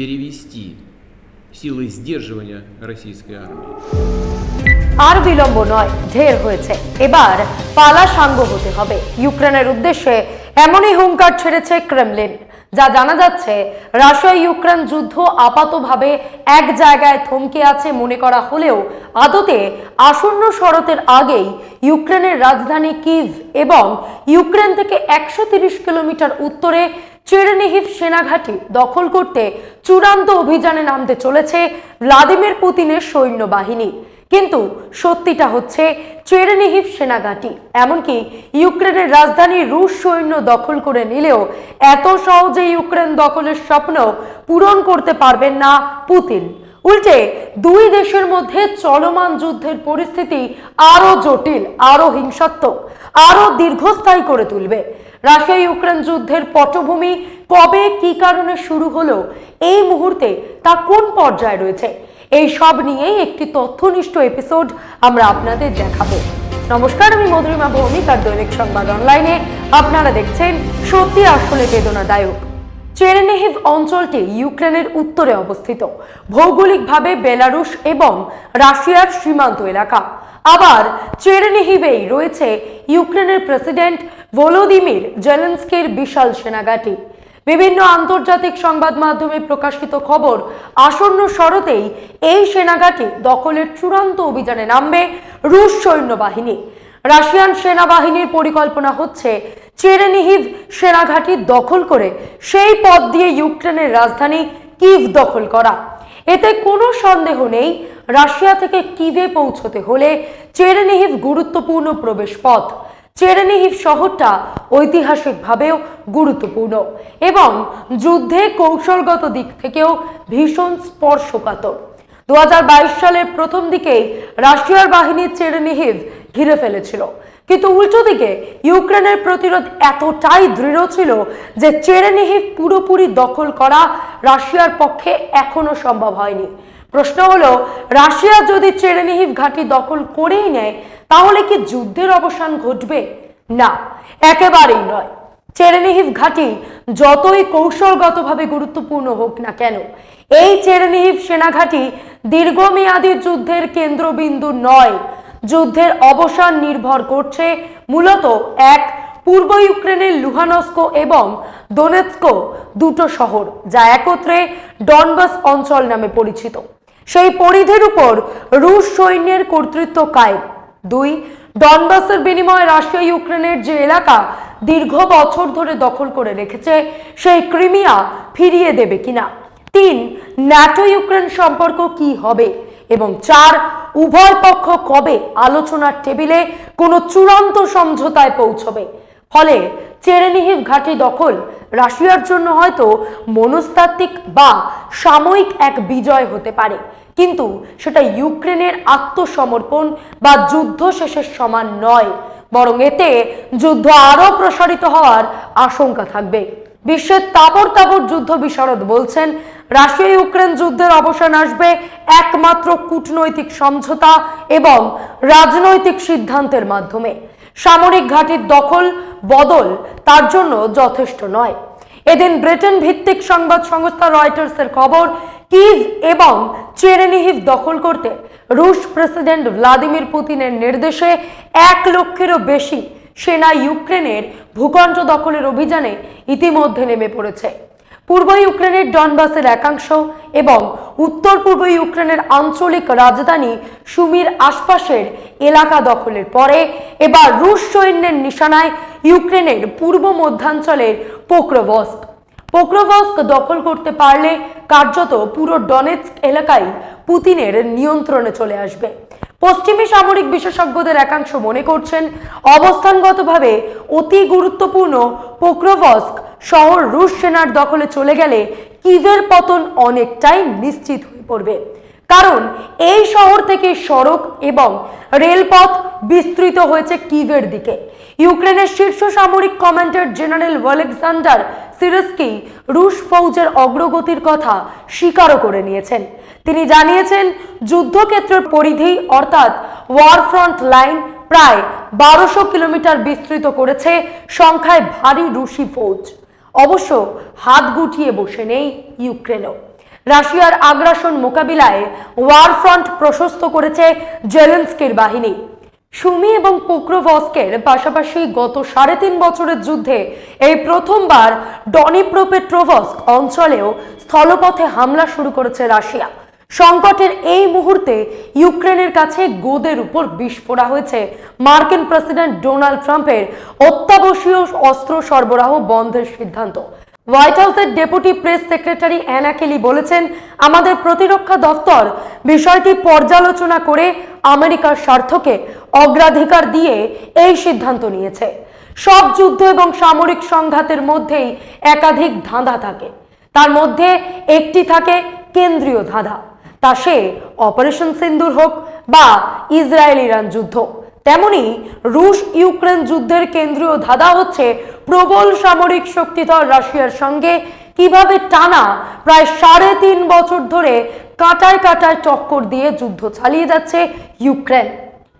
перевести силы сдерживания российской армии. আর বিলম্ব নয় ঢের হয়েছে এবার পালা সাঙ্গ হতে হবে ইউক্রেনের উদ্দেশ্যে এমনই হুঙ্কার ছেড়েছে ক্রেমলিন যা জানা যাচ্ছে রাশিয়া ইউক্রেন যুদ্ধ আপাতভাবে এক জায়গায় থমকে আছে মনে করা হলেও আদতে আসন্ন শরতের আগেই ইউক্রেনের রাজধানী কিভ এবং ইউক্রেন থেকে একশো কিলোমিটার উত্তরে চেরনিহিভ সেনাঘাঁটি দখল করতে চূড়ান্ত অভিযানে নামতে চলেছে ভ্লাদিমির পুতিনের সৈন্যবাহিনী। কিন্তু সত্যিটা হচ্ছে চেরেনিহিভ সেনাঘাঁটি, এমনকি ইউক্রেনের রাজধানী রুশ সৈন্য দখল করে নিলেও এত সহজে ইউক্রেন দখলের স্বপ্ন পূরণ করতে পারবেন না পুতিন। উল্টে দুই দেশের মধ্যে চলমান যুদ্ধের পরিস্থিতি আরও জটিল আরও হিংসাত্মক আরও দীর্ঘস্থায়ী করে তুলবে। রাশিয়া ইউক্রেন যুদ্ধের পটভূমি কবে কি কারণে শুরু হলো, এই মুহূর্তে তা কোন পর্যায়ে রয়েছে, এই সব নিয়েই একটি তথ্যনিষ্ঠ এপিসোড আমরা আপনাদের দেখাবো। নমস্কার, আমি মধুরিমা ভৌমিক আর দৈনিক সংবাদ অনলাইনে আপনারা দেখছেন সত্যি আসলে বেদনাদায়ক। চেরেনেহিভ অঞ্চলটি ইউক্রেনের উত্তরে অবস্থিত, ভৌগোলিকভাবে বেলারুশ এবং রাশিয়ার সীমান্ত এলাকা। আবার চেরেনেহিভেই রয়েছে ইউক্রেনের প্রেসিডেন্ট ভলোদিমির জেলেন্সকির বিশাল সেনাঘাঁটি। বিভিন্ন আন্তর্জাতিক সংবাদ মাধ্যমে প্রকাশিত খবর, আসন্ন শরতেই এই সেনাঘাঁটি দখলের চূড়ান্ত অভিযানে নামবে রুশ সৈন্যবাহিনী। রাশিয়ান সেনাবাহিনীর পরিকল্পনা হচ্ছে চেরেনিহিভ সেনাঘাঁটি দখল করে সেই পথ দিয়ে ইউক্রেনের রাজধানী কিভ দখল করা। এতে কোনো সন্দেহ নেই, রাশিয়া থেকে কিভে পৌঁছতে হলে চেরেনিহিভ গুরুত্বপূর্ণ প্রবেশ পথ। চেরেনিহিভ শহরটা ঐতিহাসিকভাবেও গুরুত্বপূর্ণ এবং যুদ্ধে কৌশলগত দিক থেকেও ভীষণ স্পর্শকাতর। দু সালের প্রথম দিকেই রাশিয়ার বাহিনী চেরেনিহিভ ঘিরে ফেলেছিল। কিন্তু উল্টো দিকে ইউক্রেনের প্রতিরোধ এতটাই দৃঢ় ছিল যে চেরেনিহিভ পুরোপুরি দখল করা রাশিয়ার পক্ষে এখনও সম্ভব হয়নি। প্রশ্ন হলো, রাশিয়া যদি চেরেনিহিভ ঘাঁটি দখল করেই নেয় তাহলে কি যুদ্ধের অবসান ঘটবে? না, একেবারেই নয়। চেরেনিহিভ ঘাঁটি যতই কৌশলগতভাবে গুরুত্বপূর্ণ হোক না কেন, এই চেরেনিহিভ সেনাঘাঁটি দীর্ঘমেয়াদী যুদ্ধের কেন্দ্রবিন্দু নয়। যুদ্ধের অবসান নির্ভর করছে মূলত এক, পূর্ব ইউক্রেনের লুহানস্কো এবং দোনেৎস্কো দুটো শহর, যা একত্রে ডনবাস অঞ্চল নামে পরিচিত। সেই পরিধির উপর রুশ সৈন্যের কর্তৃত্ব কায়েম। দুই, ডনবাসের বিনিময়ে রাশিয়া ইউক্রেনের যে এলাকা দীর্ঘ বছর ধরে দখল করে রেখেছে, সেই ক্রিমিয়া ফিরিয়ে দেবে কিনা? তিন, ন্যাটো ইউক্রেন সম্পর্ক কি হবে? এবং চার, উভয় পক্ষ কবে আলোচনার টেবিলে কোনো চূড়ান্ত সমঝোতায় পৌঁছবে? ফলে চেরেনিহিভ ঘাঁটি দখল রাশিয়ার জন্য হয়তো মনস্তাত্ত্বিক বা সাময়িক এক বিজয় হতে পারে। কিন্তু সেটা ইউক্রেনের আত্মসমর্পণ বা যুদ্ধ শেষের সমান নয়, বরং এতে যুদ্ধ আরও প্রসারিত হওয়ার আশঙ্কা থাকবে। বিশ্বের তাবর তাবর যুদ্ধ বিশারদ বলছেন, রাশিয়া ইউক্রেন যুদ্ধের অবসান আসবে একমাত্র কূটনৈতিক সমঝোতা এবং রাজনৈতিক সিদ্ধান্তের মাধ্যমে। সামরিক ঘাঁটির দখল বদল তার জন্য যথেষ্ট নয়। এদিন ব্রিটেন ভিত্তিক সংবাদ সংস্থা রয়টার্সের খবর, কিভ এবং চেরেনিহিভ দখল করতে রুশ প্রেসিডেন্ট ভ্লাদিমির পুতিনের নির্দেশে এক লক্ষেরও বেশি সেনা ইউক্রেনের ভূখণ্ড দখলের অভিযানে ইতিমধ্যে নেমে পড়েছে। পূর্ব ইউক্রেনের ডনবাসের একাংশ এবং উত্তর পূর্ব ইউক্রেনের আঞ্চলিক রাজধানী সুমির আশপাশের এলাকা দখলের পরে এবার রুশ সৈন্যের নিশানায় ইউক্রেনের পূর্ব মধ্যাঞ্চলের পোক্রোভস্ক। পোক্রোভস্ক দখল করতে পারলে কার্যত পুরো ডনেৎস্ক এলাকায় পুতিনের নিয়ন্ত্রণে চলে আসবে। পশ্চিমী সামরিক বিশেষজ্ঞদের একাংশ মনে করছেন, অবস্থানগতভাবে অতি গুরুত্বপূর্ণ পোক্রোভস্ক শহর রুশ সেনার দখলে চলে গেলে কিভের পতন অনেকটাই নিশ্চিত হয়ে পড়বে। কারণ এই শহর থেকে সড়ক এবং রেলপথ বিস্তৃত হয়েছে কিভের দিকে। ইউক্রেনের শীর্ষ সামরিক কমান্ডার জেনারেল ওয়ালেক্সান্ডার সিরস্কি রুশ ফৌজের অগ্রগতির কথা স্বীকারও করে নিয়েছেন। তিনি জানিয়েছেন, যুদ্ধক্ষেত্রের পরিধি অর্থাৎ ওয়ারফ্রন্ট লাইন প্রায় বারোশো কিলোমিটার বিস্তৃত করেছে সংখ্যায় ভারী রুশি ফৌজ। অবশ্য হাত গুটিয়ে বসে নেই ইউক্রেনও। রাশিয়ার আগ্রাসন মোকাবিলায় ওয়ার ফ্রন্ট প্রশস্ত করেছে জেলেন্সকের বাহিনী। সুমি এবং পোক্রোভস্কের পাশাপাশি গত সাড়ে তিন বছরের যুদ্ধে এই প্রথমবার ডনিপ্রোপেট্রোভস্ক অঞ্চলেও স্থলপথে হামলা শুরু করেছে রাশিয়া। সংকটের এই মুহূর্তে ইউক্রেনের কাছে গোদের উপর বিষ ফোড়া হয়েছে। মার্কিন প্রেসিডেন্ট ডোনাল্ড ট্রাম্পের অত্যাবশ্যীয় অস্ত্র সরবরাহ বন্ধের সিদ্ধান্ত। হোয়াইট হাউসের deputy press secretary Anna Kelly বলেছেন, আমাদের প্রতিরক্ষা দফতর বিষয়টি পর্যালোচনা করে আমেরিকার স্বার্থকে অগ্রাধিকার দিয়ে এই সিদ্ধান্ত নিয়েছে। সব যুদ্ধ এবং সামরিক সংঘাতের মধ্যেই একাধিক ধাঁধা থাকে। তার মধ্যে একটি থাকে কেন্দ্রীয় ধাঁধা। তা সে অপারেশন সিন্দুর হোক বা ইসরায়েল ইরান যুদ্ধ। তেমনি রুশ ইউক্রেন যুদ্ধের কেন্দ্রীয় ধাঁধা হচ্ছে প্রবল সামরিক শক্তিধর রাশিয়ার সঙ্গে কীভাবে টানা প্রায় সাড়ে তিন বছর ধরে কাটায় কাটায় টক্কর দিয়ে যুদ্ধ চালিয়ে যাচ্ছে ইউক্রেন।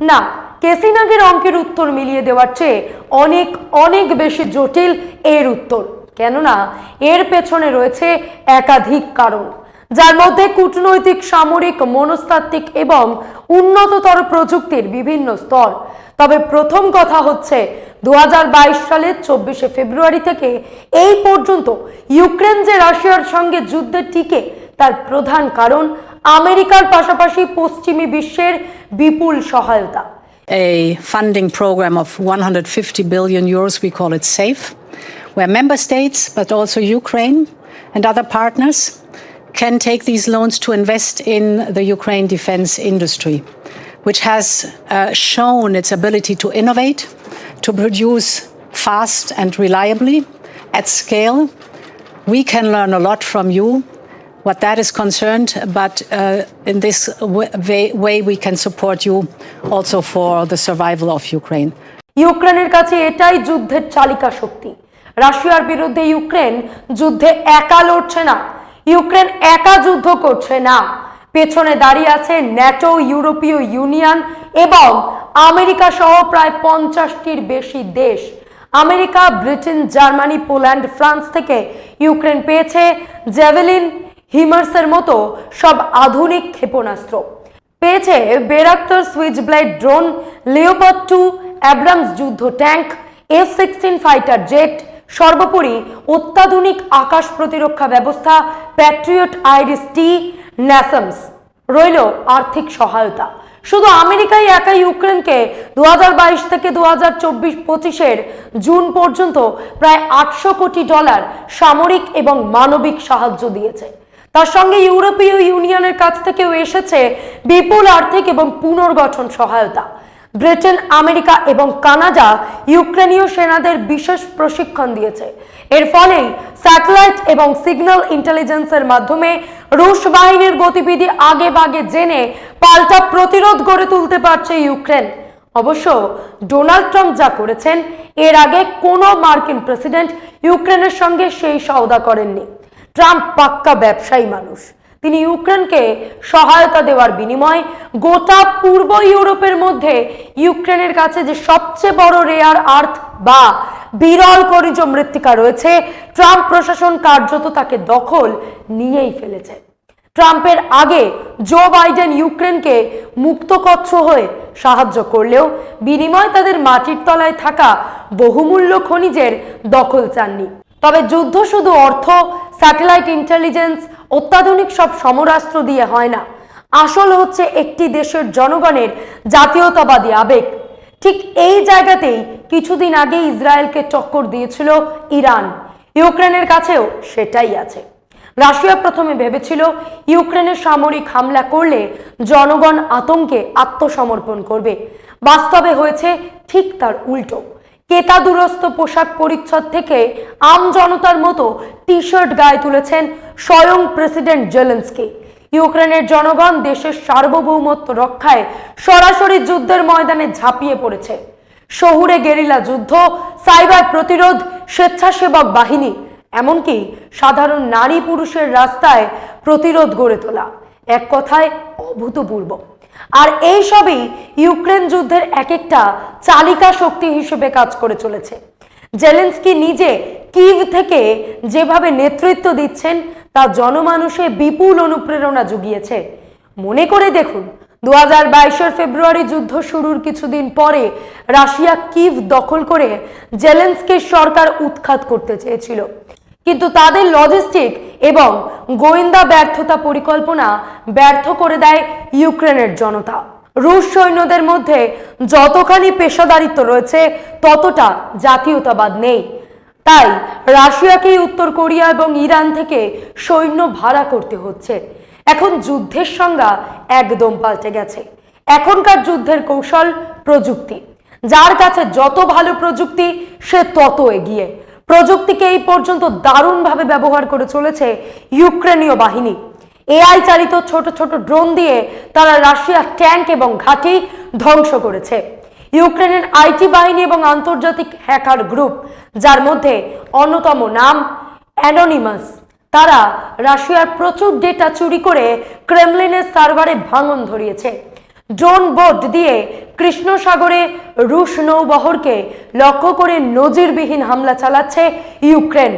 না, কেসিনাগের অঙ্কের উত্তর মিলিয়ে দেওয়ার চেয়ে অনেক অনেক বেশি জটিল এর উত্তর। কেননা, এর পেছনে রয়েছে একাধিক কারণ। যার মধ্যে কূটনৈতিক সামরিক মনস্তাত্ত্বিক এবং উন্নততর প্রযুক্তির বিভিন্ন স্তর। তবে প্রথম কথা হচ্ছে দুহাজার বাইশ সালের চব্বিশে ফেব্রুয়ারি থেকে এই পর্যন্ত ইউক্রেন যে রাশিয়ার সঙ্গে যুদ্ধে টিকে তার প্রধান কারণ আমেরিকার পাশাপাশি পশ্চিমী বিশ্বের বিপুল সহায়তা। A funding program of 150 billion euros, we call it SAFE, where member states, but also Ukraine and other partners, can take these loans to invest in the Ukraine defense industry, which has uh, shown its ability to innovate, to produce fast and reliably at scale. We can learn a lot from you what that is concerned, but uh, in this way, way we can support you also for the survival of Ukraine. ইউক্রেনের কাছে এটাই যুদ্ধের চালিকা শক্তি রাশিয়ার বিরুদ্ধে Ukraine যুদ্ধে একা লড়ছে না ইউক্রেন একা যুদ্ধ করছে না। পেছনে দাঁড়িয়ে আছে ন্যাটো, ইউরোপীয় ইউনিয়ন এবং আমেরিকা সহ প্রায় পঞ্চাশটির বেশি দেশ। America, Britain, Germany, Poland, France থেকে ইউক্রেন পেয়েছে। জেভেলিন হিমার্সের মতো সব আধুনিক ক্ষেপণাস্ত্র। পেয়েছে Bayraktar switchblade drone Leopard two, Abrams যুদ্ধ tank, F sixteen fighter jet সর্বোপরি অত্যাধুনিক আকাশ প্রতিরক্ষা ব্যবস্থা প্যাট্রিয়ট আইরিস টি ন্যাসামস রইল আর্থিক সহায়তা। শুধু আমেরিকাই একাই ইউক্রেনকে দুহাজার বাইশ থেকে দু হাজার চব্বিশ পঁচিশের জুন পর্যন্ত প্রায় আটশো কোটি ডলার সামরিক এবং মানবিক সাহায্য দিয়েছে। তার সঙ্গে ইউরোপীয় ইউনিয়নের কাছ থেকেও এসেছে বিপুল আর্থিক এবং পুনর্গঠন সহায়তা। ব্রিটেন, আমেরিকা এবং কানাডা ইউক্রেনীয় সেনাদের বিশেষ প্রশিক্ষণ দিয়েছে। এর ফলেই স্যাটেলাইট এবং সিগন্যাল ইন্টেলিজেন্সের মাধ্যমে রুশ বাহিনীর গতিবিধি আগে বাগে জেনে পাল্টা প্রতিরোধ গড়ে তুলতে পারছে ইউক্রেন। অবশ্য ডোনাল্ড ট্রাম্প যা করেছেন, এর আগে কোনো মার্কিন প্রেসিডেন্ট ইউক্রেনের সঙ্গে সেই সওদা করেননি। ট্রাম্প পাক্কা ব্যবসায়ী মানুষ। তিনি ইউক্রেনকে সহায়তা দেওয়ার বিনিময়ে গোটা পূর্ব ইউরোপের মধ্যে ইউক্রেনের কাছে যে সবচেয়ে বড় রেয়ার আর্থ বা বিরল খনিজ মৃত্তিকা রয়েছে, ট্রাম্প প্রশাসন কার্যত তাকে দখল নিয়েই ফেলেছে। ট্রাম্পের আগে জো বাইডেন ইউক্রেনকে মুক্তকচ্ছ হয়ে সাহায্য করলেও বিনিময় তাদের মাটির তলায় থাকা বহুমূল্য খনিজের দখল চাননি। তবে যুদ্ধ শুধু অর্থ স্যাটেলাইট ইন্টেলিজেন্স অত্যাধুনিক সব সমরাস্ত্র দিয়ে হয় না। আসল হচ্ছে একটি দেশের জনগণের জাতীয়তাবাদী আবেগ। ঠিক এই জায়গাতেই কিছুদিন আগে ইসরায়েলকে টক্কর দিয়েছিল ইরান। ইউক্রেনের কাছেও সেটাই আছে। রাশিয়া প্রথমে ভেবেছিল ইউক্রেনের সামরিক হামলা করলে জনগণ আতঙ্কে আত্মসমর্পণ করবে। বাস্তবে হয়েছে ঠিক তার উল্টো। কেতাদুরস্ত পোশাক পরিচ্ছদ থেকে আম জনতার মতো টি শার্ট গায়ে তুলেছেন স্বয়ং প্রেসিডেন্ট জেলেন্সকি। ইউক্রেনের জনগণ দেশের সার্বভৌমত্ব রক্ষায় সরাসরি যুদ্ধের ময়দানে ঝাঁপিয়ে পড়েছে। শহুরে গেরিলা যুদ্ধ, সাইবার প্রতিরোধ, স্বেচ্ছাসেবক বাহিনী, এমনকি সাধারণ নারী পুরুষের রাস্তায় প্রতিরোধ গড়ে তোলা। এক কথায় অভূতপূর্ব। আর এই সবই ইউক্রেন যুদ্ধের এক একটা চালিকা শক্তি হিসেবে কাজ করে চলেছে। জেলেন্সকি নিজে কিভ থেকে যেভাবে নেতৃত্ব দিচ্ছেন, তা জনমানুষে বিপুল অনুপ্রেরণা জুগিয়েছে। মনে করে দেখুন দু হাজার বাইশের ফেব্রুয়ারি যুদ্ধ শুরুর কিছুদিন পরে রাশিয়া কিভ দখল করে জেলেন্সকির সরকার উৎখাত করতে চেয়েছিল। কিন্তু তাদের লজিস্টিক এবং গোয়েন্দা ব্যর্থতা পরিকল্পনা ব্যর্থ করে দেয় ইউক্রেনের জনতা। রুশ সৈন্যদের মধ্যে যতখানি পেশাদারিত্ব রয়েছে, ততটা জাতীয়তাবাদ নেই। তাই রাশিয়াকেই উত্তর কোরিয়া এবং ইরান থেকে সৈন্য ভাড়া করতে হচ্ছে। এখন যুদ্ধের সংজ্ঞা একদম পাল্টে গেছে। এখনকার যুদ্ধের কৌশল প্রযুক্তি। যার কাছে যত ভালো প্রযুক্তি, সে তত এগিয়ে। প্রযুক্তিকে এই পর্যন্ত দারুণভাবে ব্যবহার করে চলেছে ইউক্রেনীয় বাহিনী। এআই চালিত ছোট ছোট ড্রোন দিয়ে তারা রাশিয়ার ট্যাঙ্ক এবং ঘাঁটি ধ্বংস করেছে। ইউক্রেনের আইটি বাহিনী এবং আন্তর্জাতিক হ্যাকার গ্রুপ, যার মধ্যে অন্যতম নাম অ্যানোনিমাস। তারা রাশিয়ার প্রচুর ডেটা চুরি করে ক্রেমলিনের সার্ভারে ভাঙন ধরিয়েছে। ড্রোন বোট দিয়ে কৃষ্ণ সাগরে রুশ নৌবহরকে লক্ষ্য করে নজিরবিহীন হামলা চালাচ্ছে ইউক্রেন।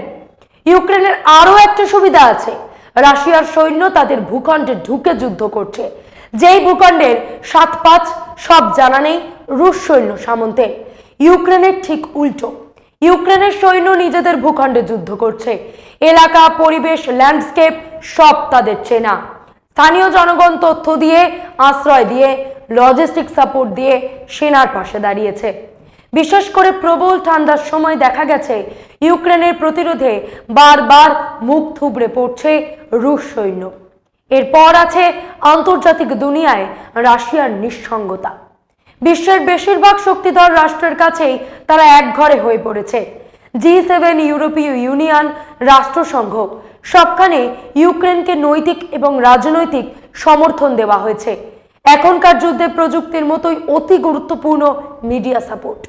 ইউক্রেনের আরও একটা সুবিধা আছে। রাশিয়ার সৈন্য তাদের ভূখণ্ডে ঢুকে যুদ্ধ করছে। যেই ভূখণ্ডের সাত পাঁচ সব জানা নেই রুশ সৈন্য সামন্তে। ইউক্রেনের ঠিক উল্টো। ইউক্রেনের সৈন্য নিজেদের ভূখণ্ডে যুদ্ধ করছে। এলাকা, পরিবেশ, ল্যান্ডস্কেপ সব তাদের চেনা। স্থানীয় জনগণ তথ্য দিয়ে, আশ্রয় দিয়ে লজিস্টিক সাপোর্ট দিয়ে সেনার পাশে দাঁড়িয়েছে। বিশেষ করে প্রবল ঠান্ডার সময় দেখা গেছে, ইউক্রেনের প্রতিরোধে বারবার মুখ থুবড়ে পড়ছে রুশ সৈন্য। এরপর আছে আন্তর্জাতিক দুনিয়ায় রাশিয়ার নিঃসঙ্গতা। বিশ্বের বেশিরভাগ শক্তিধর রাষ্ট্রের কাছেই তারা একঘরে হয়ে পড়েছে। জি সেভেন ইউরোপীয় ইউনিয়ন রাষ্ট্রসংঘ সবখানে ইউক্রেনকে নৈতিক এবং রাজনৈতিক সমর্থন দেওয়া হয়েছে। এখনকার যুদ্ধে প্রযুক্তির মতোই অতি গুরুত্বপূর্ণ মিডিয়া সাপোর্ট।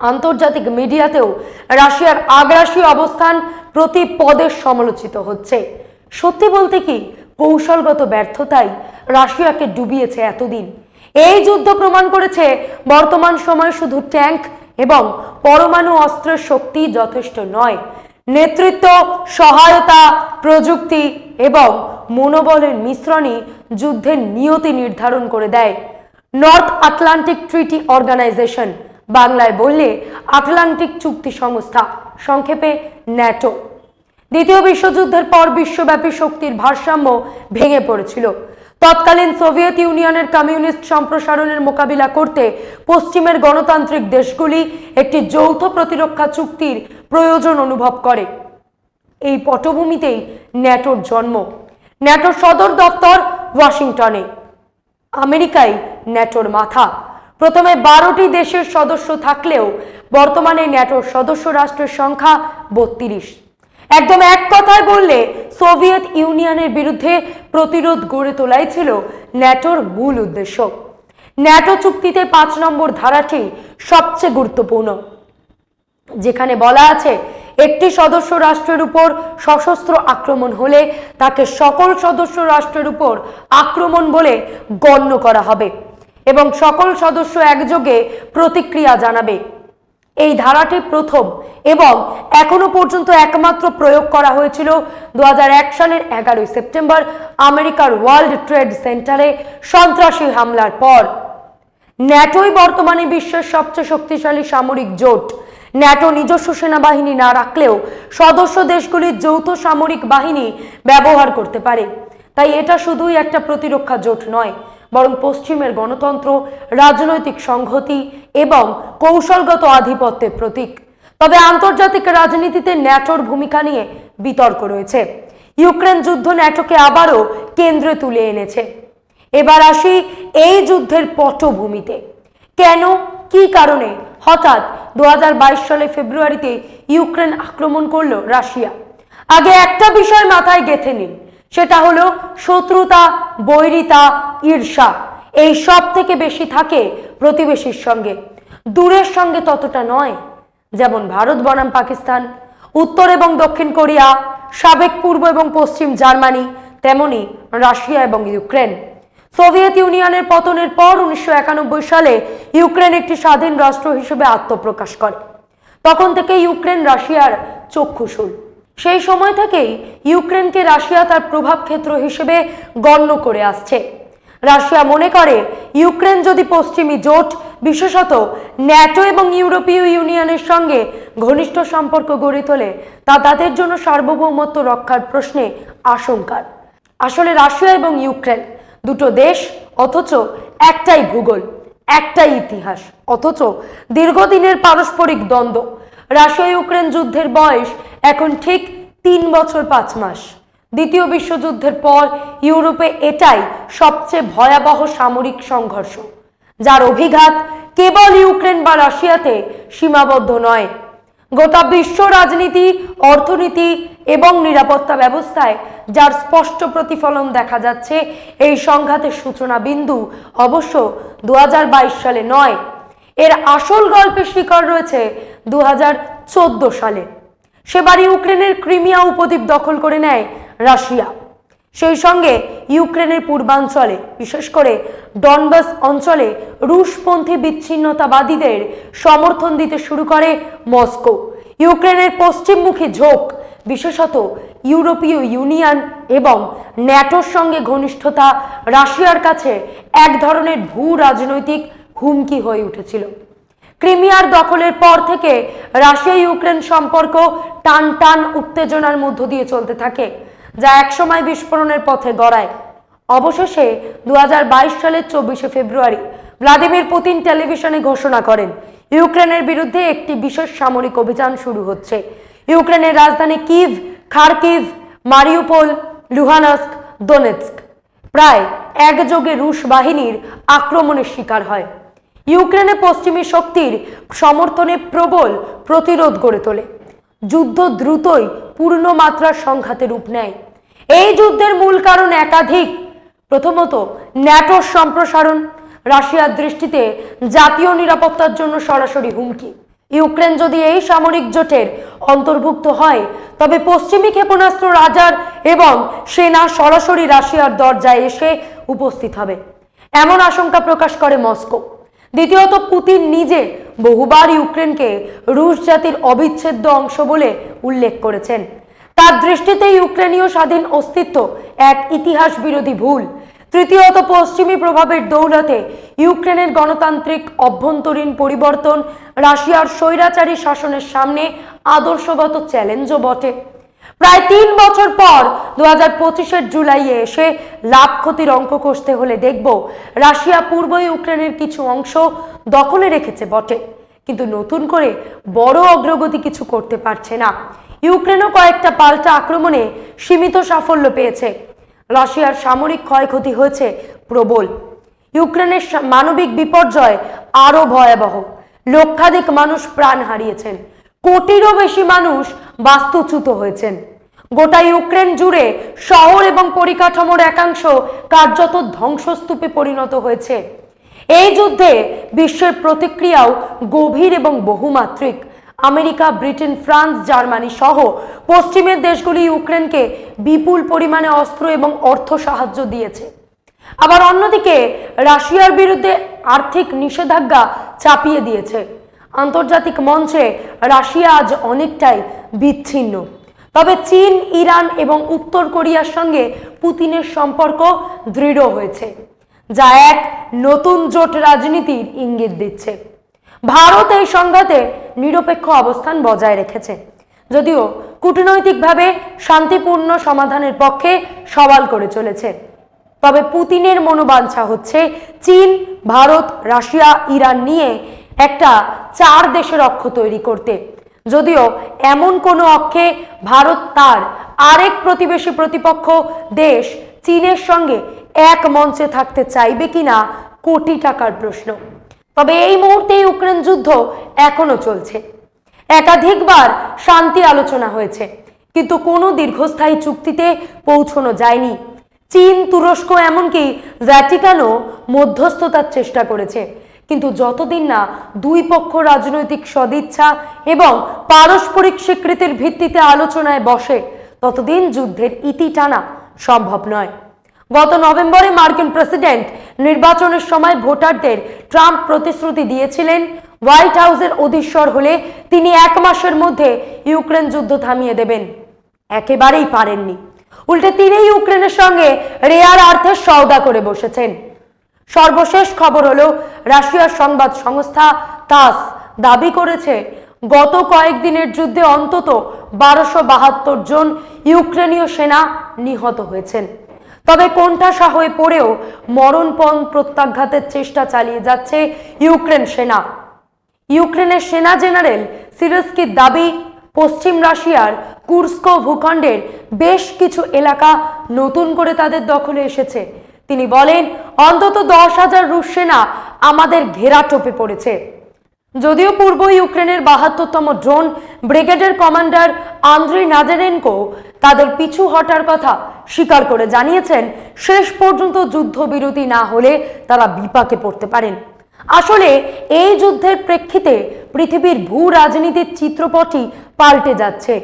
আন্তর্জাতিক মিডিয়াতেও রাশিয়ার আগ্রাসী অবস্থান প্রতি পদে সমালোচিত হচ্ছে। সত্যি বলতে কি, কৌশলগত ব্যর্থতাই রাশিয়াকে ডুবিয়েছে এতদিন। এই যুদ্ধ প্রমাণ করেছে বর্তমান সময় শুধু ট্যাঙ্ক এবং পরমাণু অস্ত্রের শক্তি যথেষ্ট নয় নেতৃত্ব, সহায়তা, প্রযুক্তি এবং মনোবলের মিশ্রণই যুদ্ধের নিয়তি নির্ধারণ করে দেয়। নর্থ আটলান্টিক ট্রিটি অর্গানাইজেশন বাংলায় বললে আটলান্টিক চুক্তি সংস্থা, সংক্ষেপে ন্যাটো। দ্বিতীয় বিশ্বযুদ্ধের পর বিশ্বব্যাপী শক্তির ভারসাম্য ভেঙে পড়েছিল। তৎকালীন সোভিয়েত ইউনিয়নের কমিউনিস্ট সম্প্রসারণের মোকাবিলা করতে পশ্চিমের গণতান্ত্রিক দেশগুলি একটি যৌথ প্রতিরক্ষা চুক্তির প্রয়োজন অনুভব করে। এই পটভূমিতেই ন্যাটোর জন্ম। ন্যাটোর সদর দপ্তর ওয়াশিংটনে। আমেরিকাই ন্যাটোর মাথা। প্রথমে বারোটি দেশের সদস্য থাকলেও বর্তমানে ন্যাটোর সদস্য রাষ্ট্রের সংখ্যা বত্রিশ। একদম এক কথায় বললে সোভিয়েত ইউনিয়নের বিরুদ্ধে প্রতিরোধ গড়ে তোলাই ছিল ন্যাটোর মূল উদ্দেশ্য। ন্যাটো চুক্তিতে পাঁচ নম্বর ধারাটি সবচেয়ে গুরুত্বপূর্ণ। যেখানে বলা আছে, একটি সদস্য রাষ্ট্রের উপর সশস্ত্র আক্রমণ হলে তাকে সকল সদস্য রাষ্ট্রের উপর আক্রমণ বলে গণ্য করা হবে এবং সকল সদস্য একযোগে প্রতিক্রিয়া জানাবে। এই ধারাটি প্রথম এবং এখনও পর্যন্ত একমাত্র প্রয়োগ করা হয়েছিল দু হাজার এক সালের এগারোই সেপ্টেম্বর আমেরিকার ওয়ার্ল্ড ট্রেড সেন্টারে সন্ত্রাসী হামলার পর। ন্যাটোই বর্তমানে বিশ্বের সবচেয়ে শক্তিশালী সামরিক জোট। ন্যাটো নিজস্ব সেনাবাহিনী না রাখলেও সদস্য দেশগুলির যৌথ সামরিক বাহিনী ব্যবহার করতে পারে। তাই এটা শুধুই একটা প্রতিরক্ষা জোট নয়, বরং পশ্চিমের গণতন্ত্র, রাজনৈতিক সংহতি এবং কৌশলগত আধিপত্যের প্রতীক। তবে আন্তর্জাতিক রাজনীতিতে ন্যাটোর ভূমিকা নিয়ে বিতর্ক রয়েছে। ইউক্রেন যুদ্ধ ন্যাটোকে আবারও কেন্দ্রে তুলে এনেছে। এবার আসি এই যুদ্ধের পটভূমিতে। কেন? কি কারণে? হঠাৎ দু হাজার বাইশ সালে ফেব্রুয়ারিতে ইউক্রেন আক্রমণ করল রাশিয়া। আগে একটা বিষয় মাথায় গেথে নিন, সেটা হলো শত্রুতা, বৈরিতা, ঈর্ষা, এই সব থেকে বেশি থাকে প্রতিবেশীর সঙ্গে। দূরের সঙ্গে ততটা নয়, যেমন ভারত বনাম পাকিস্তান, উত্তর এবং দক্ষিণ কোরিয়া, সাবেক পূর্ব এবং পশ্চিম জার্মানি, তেমনি রাশিয়া এবং ইউক্রেন। সোভিয়েত ইউনিয়নের পতনের পর উনিশশো একানব্বই সালে ইউক্রেন একটি স্বাধীন রাষ্ট্র হিসেবে আত্মপ্রকাশ করে। তখন থেকে ইউক্রেন রাশিয়ার চক্ষুশুল সেই সময় থেকেই ইউক্রেনকে রাশিয়া তার প্রভাব ক্ষেত্র হিসেবে গণ্য করে আসছে। রাশিয়া মনে করে, ইউক্রেন যদি পশ্চিমী জোট, বিশেষত ন্যাটো এবং ইউরোপীয় ইউনিয়নের সঙ্গে ঘনিষ্ঠ সম্পর্ক গড়ে তোলে, তা তাদের জন্য সার্বভৌমত্ব রক্ষার প্রশ্নে আশঙ্কার। আসলে রাশিয়া এবং ইউক্রেন দুটো দেশ, অথচ একটাই ভূগোল, একটাই ইতিহাস, অথচ দীর্ঘদিনের পারস্পরিক দ্বন্দ্ব। রাশিয়া ইউক্রেন যুদ্ধের বয়স এখন ঠিক তিন বছর পাঁচ মাস। দ্বিতীয় বিশ্বযুদ্ধের পর ইউরোপে এটাই সবচেয়ে ভয়াবহ সামরিক সংঘর্ষ, যার অভিঘাত কেবল ইউক্রেন বা রাশিয়াতে সীমাবদ্ধ নয়। গোটা বিশ্ব রাজনীতি, অর্থনীতি এবং নিরাপত্তা ব্যবস্থায় যার স্পষ্ট প্রতিফলন দেখা যাচ্ছে, এই সংঘাতের সূচনা বিন্দু অবশ্য দু হাজার বাইশ সালে নয়। এর আসল গল্পের শিকার রয়েছে দুহাজার চোদ্দ সালে। সেবার ইউক্রেনের ক্রিমিয়া উপদ্বীপ দখল করে নেয় রাশিয়া। সেই সঙ্গে ইউক্রেনের পূর্বাঞ্চলে, বিশেষ করে ডনবাস অঞ্চলে, রুশপন্থী বিচ্ছিন্নতাবাদীদের সমর্থন দিতে শুরু করে মস্কো। ইউক্রেনের পশ্চিমমুখী ঝোঁক বিশেষত ইউরোপীয় ইউনিয়ন এবং ন্যাটোর সঙ্গে ঘনিষ্ঠতা রাশিয়ার কাছে এক ধরনের ভূ রাজনৈতিক হুমকি হয়ে উঠেছিল। ক্রিমিয়ার দখলের পর থেকে রাশিয়া ইউক্রেন সম্পর্ক টান টান উত্তেজনার মধ্য দিয়ে চলতে থাকে, যা একসময় বিস্ফোরণের পথে গড়ায়। অবশেষে দু হাজার বাইশ সালের চব্বিশে ফেব্রুয়ারি ভ্লাদিমির পুতিন টেলিভিশনে ঘোষণা করেন, ইউক্রেনের বিরুদ্ধে একটি বিশেষ সামরিক অভিযান শুরু হচ্ছে। ইউক্রেনের রাজধানী Kyiv Kharkiv Mariupol, Luhansk, Donetsk. প্রায় একযোগে রুশ বাহিনীর আক্রমণের শিকার হয়। ইউক্রেনে পশ্চিমী শক্তির সমর্থনে প্রবল প্রতিরোধ গড়ে তোলে। যুদ্ধ দ্রুতই পূর্ণ মাত্রার সংঘাতে রূপ নেয়। এই যুদ্ধের মূল কারণ একাধিক। প্রথমত, ন্যাটোর সম্প্রসারণ, রাশিয়ার দৃষ্টিতে জাতীয় নিরাপত্তার জন্য সরাসরি হুমকি। ইউক্রেন যদি এই সামরিক জোটের অন্তর্ভুক্ত হয়, তবে পশ্চিমী ক্ষেপণাস্ত্র রাজার এবং সেনা সরাসরি রাশিয়ার দরজায় এসে উপস্থিত হবে। এমন আশঙ্কা প্রকাশ করে মস্কো। দ্বিতীয়ত, পুতিন নিজে বহুবার ইউক্রেনকে রুশ জাতির অবিচ্ছেদ্য অংশ বলে উল্লেখ করেছেন। তার দৃষ্টিতে ইউক্রেনীয় স্বাধীন অস্তিত্ব এক ইতিহাস বিরোধী ভুল। তৃতীয়ত পশ্চিমী প্রভাবের দৌলতে ইউক্রেনের গণতান্ত্রিক অভ্যন্তরীণ পরিবর্তন, রাশিয়ার স্বৈরাচারী শাসনের সামনে আদর্শগত চ্যালেঞ্জও বটে। প্রায় তিন বছর পর দু হাজার পঁচিশের জুলাইয়ে এসে লাভ ক্ষতির অঙ্ক কষতে হলে দেখব রাশিয়া পূর্ব ইউক্রেনের কিছু অংশ দখলে রেখেছে বটে। কিন্তু নতুন করে বড় অগ্রগতি কিছু করতে পারছে না। ইউক্রেনও কয়েকটা পাল্টা আক্রমণে সীমিত সাফল্য পেয়েছে। রাশিয়ার সামরিক ক্ষয়ক্ষতি হয়েছে প্রবল। ইউক্রেনের মানবিক বিপর্যয় আরও ভয়াবহ। লক্ষাধিক মানুষ প্রাণ হারিয়েছেন। কোটিরও বেশি মানুষ বাস্তুচ্যুত হয়েছেন। গোটা ইউক্রেন জুড়ে শহর এবং পরিকাঠামোর একাংশ কার্যত ধ্বংসস্তূপে পরিণত হয়েছে। এই যুদ্ধে বিশ্বের প্রতিক্রিয়াও গভীর এবং বহুমাত্রিক। আমেরিকা, ব্রিটেন, ফ্রান্স, জার্মানি সহ পশ্চিমের দেশগুলি ইউক্রেনকে বিপুল পরিমাণে অস্ত্র এবং অর্থ সাহায্য দিয়েছে। আবার অন্যদিকে, রাশিয়ার বিরুদ্ধে আর্থিক নিষেধাজ্ঞা চাপিয়ে দিয়েছে। আন্তর্জাতিক মঞ্চে রাশিয়া আজ অনেকটাই বিচ্ছিন্ন। তবে চীন, ইরান এবং উত্তর কোরিয়ার সঙ্গে পুতিনের সম্পর্ক দৃঢ় হয়েছে, যা এক নতুন জোট রাজনীতির ইঙ্গিত দিচ্ছে। ভারত এই সংঘাতে নিরপেক্ষ অবস্থান বজায় রেখেছে। যদিও কূটনৈতিকভাবে শান্তিপূর্ণ সমাধানের পক্ষে সওয়াল করে চলেছে। তবে পুতিনের মনোবাঞ্ছা হচ্ছে চীন, ভারত, রাশিয়া, ইরান নিয়ে একটা চার দেশের অক্ষ তৈরি করতে। যদিও এমন কোনো অক্ষে ভারত তার আরেক প্রতিবেশী প্রতিপক্ষ দেশ চীনের সঙ্গে এক মঞ্চে থাকতে চাইবে কিনা কোটি টাকার প্রশ্ন। তবে এই মুহূর্তে ইউক্রেন যুদ্ধ এখনও চলছে। একাধিকবার শান্তি আলোচনা হয়েছে, কিন্তু কোনো দীর্ঘস্থায়ী চুক্তিতে পৌঁছানো যায়নি। চীন, তুরস্ক এমনকি ভ্যাটিকানও মধ্যস্থতার চেষ্টা করেছে, কিন্তু যতদিন না দুই পক্ষ রাজনৈতিক সদিচ্ছা এবং পারস্পরিক স্বীকৃতির ভিত্তিতে আলোচনায় বসে, ততদিন যুদ্ধের ইতি টানা সম্ভব নয়। গত নভেম্বরে মার্কিন প্রেসিডেন্ট নির্বাচনের সময় ভোটারদের ট্রাম্প প্রতিশ্রুতি দিয়েছিলেন। হোয়াইট হাউসের অধীশ্বর হলে তিনি এক মাসের মধ্যে ইউক্রেন যুদ্ধ থামিয়ে দেবেন। একেবারেই পারেননি। উল্টে তিনি ইউক্রেনের সঙ্গে রেয়ার আর্থের সওদা করে বসেছেন। সর্বশেষ খবর হলো, রাশিয়ার সংবাদ সংস্থা তাস দাবি করেছে, গত কয়েকদিনের যুদ্ধে অন্তত বারোশো বাহাত্তর জন ইউক্রেনীয় সেনা নিহত হয়েছেন। তবে কোণঠাসা হয়ে পড়েও মরণপণ প্রত্যাঘাতের চেষ্টা চালিয়ে যাচ্ছে ইউক্রেন সেনা। ইউক্রেনের সেনা জেনারেল সিরস্কির দাবি, পশ্চিম রাশিয়ার কুর্স্কো ভূখণ্ডের বেশ কিছু এলাকা নতুন করে তাদের দখলে এসেছে। তিনি বলেন, অন্তত দশ হাজার রুশ সেনা আমাদের ঘেরা টোপে পড়েছে। যদিও পূর্ব ইউক্রেনের বাহাত্তরতম ড্রোন ব্রিগেডের কমান্ডার আন্দ্রি নাজারেনকো তাদের পিছু হটার কথা স্বীকার করে জানিয়েছেন, শেষ পর্যন্ত যুদ্ধবিরতি না হলে তারা বিপাকে পড়তে পারেন। আসলে এই যুদ্ধের প্রেক্ষিতে পৃথিবীর ভূ রাজনীতির চিত্রপটই পাল্টে যাচ্ছে।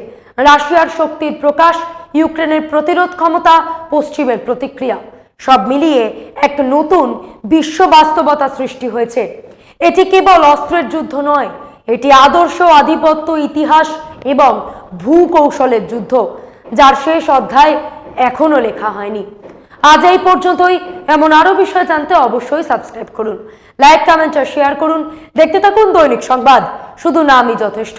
রাশিয়ার শক্তির প্রকাশ, ইউক্রেনের প্রতিরোধ ক্ষমতা, পশ্চিমের প্রতিক্রিয়া, সব মিলিয়ে এক নতুন বিশ্ব বাস্তবতা সৃষ্টি হয়েছে। এটি কেবল অস্ত্রের যুদ্ধ নয়, এটি আদর্শ আধিপত্য ইতিহাস এবং ভূকৌশলের যুদ্ধ, যার শেষ অধ্যায় এখনও লেখা হয়নি। আজ এই পর্যন্তই। এমন আরও বিষয় জানতে অবশ্যই সাবস্ক্রাইব করুন, লাইক, কমেন্ট আর শেয়ার করুন। দেখতে থাকুন দৈনিক সংবাদ। শুধু নামই যথেষ্ট।